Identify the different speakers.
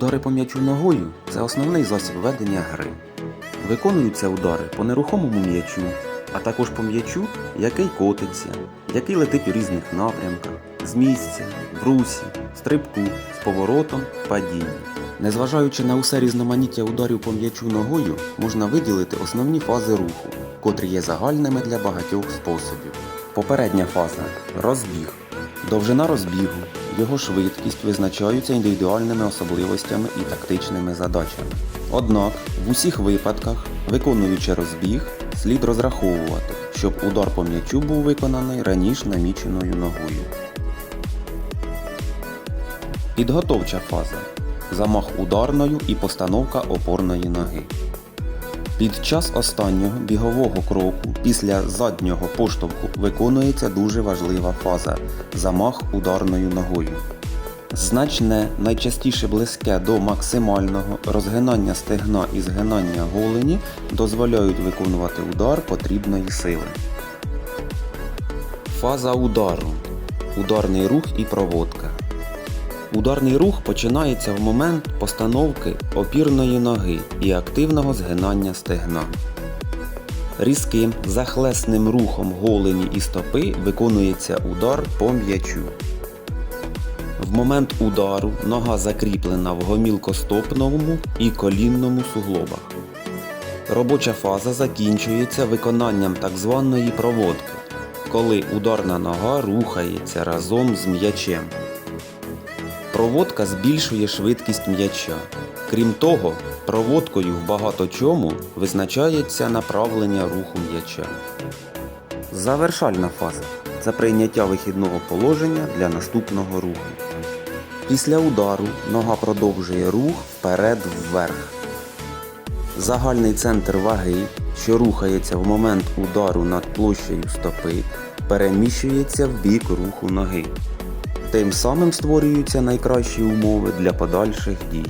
Speaker 1: Удари по м'ячу ногою це основний засіб ведення гри. Виконуються удари по нерухомому м'ячу, а також по м'ячу, який котиться, який летить у різних напрямках, з місця, в русі, стрибку, з поворотом, падіння. Незважаючи на усе різноманіття ударів по м'ячу ногою, можна виділити основні фази руху, котрі є загальними для багатьох способів. Попередня фаза розбіг. Довжина розбігу, його швидкість визначаються індивідуальними особливостями і тактичними задачами. Однак в усіх випадках, виконуючи розбіг, слід розраховувати, щоб удар по м'ячу був виконаний раніше наміченою ногою. Підготовча фаза. Замах ударною і постановка опорної ноги. Під час останнього бігового кроку після заднього поштовху виконується дуже важлива фаза замах ударною ногою. Значне, найчастіше близьке до максимального розгинання стегна і згинання голені дозволяють виконувати удар потрібної сили. Фаза удару. Ударний рух і проводка. Ударний рух починається в момент постановки опірної ноги і активного згинання стегна. Різким захлесним рухом голені і стопи виконується удар по м'ячу. В момент удару нога закріплена в гомілкостопному і колінному суглобах. Робоча фаза закінчується виконанням так званої проводки, коли ударна нога рухається разом з м'ячем. Проводка збільшує швидкість м'яча. Крім того, проводкою в багато чому визначається направлення руху м'яча. Завершальна фаза це прийняття вихідного положення для наступного руху. Після удару нога продовжує рух вперед-вверх. Загальний центр ваги, що рухається в момент удару над площею стопи, переміщується в бік руху ноги. Тим самим створюються найкращі умови для подальших дій.